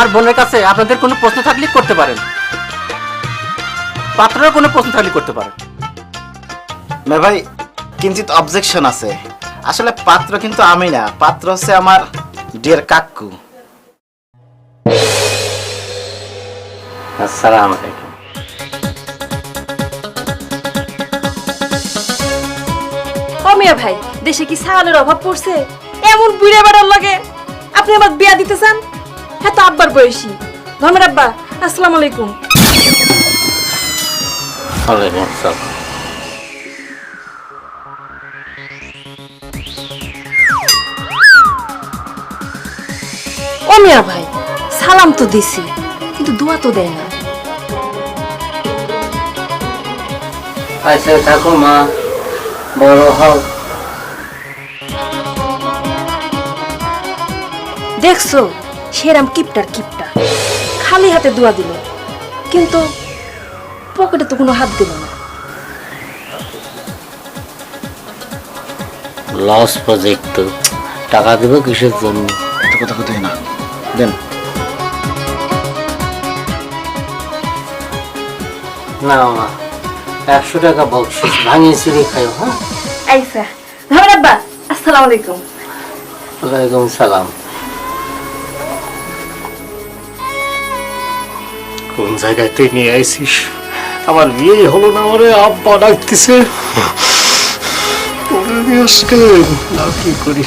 আমার বোনের কাছে আপনাদের কোনো প্রশ্ন থাকলে করতে পারেন। পাত্রের কোনো প্রশ্ন থাকলে করতে পারেন। না ভাই কিঞ্চিত অবজেকশন আছে। আসলে পাত্র কিন্তু আমি না পাত্র হচ্ছে আমার ডিয়ার কাকু। আসসালাম আলাইকুম। ও ভাই দেশে কি সালের অভাব পড়ছে? এমন বুড়ে বেড়ার লাগে আপনি আমার বিয়া দিতে চান? হ্যাঁ তো আব্বার বয়সী। ধর্মের আব্বা। আসসালামু আলাইকুম। ওয়ালাইকুম আসসালাম। ও মিয়া ভাই সালাম তো দিছি কিন্তু দোয়া তো দেয় না। আচ্ছা থাকো মা বড় হও। দেখছ সেরাম কিপটার কিপটা। খালি হাতে দোয়া দিল। কিন্তু পকেটে তো কোনো হাত দিল না। লস প্রজেক্ট তো। টাকা দেবো কিসের জন্য? এত কথা কোথায় না। দেন। না মা। একশো টাকা বকশিস ভাঙিয়ে চুরি খাইও হ্যাঁ? আইসা। আব্বা। আসসালামু আলাইকুম। ওয়ালাইকুম সালাম। কোন জায়গায় তুই নিয়ে আইসিস আমার বিয়ে হলো না আমারে আব্বা ডাকতেছে। আজকে না কি করি।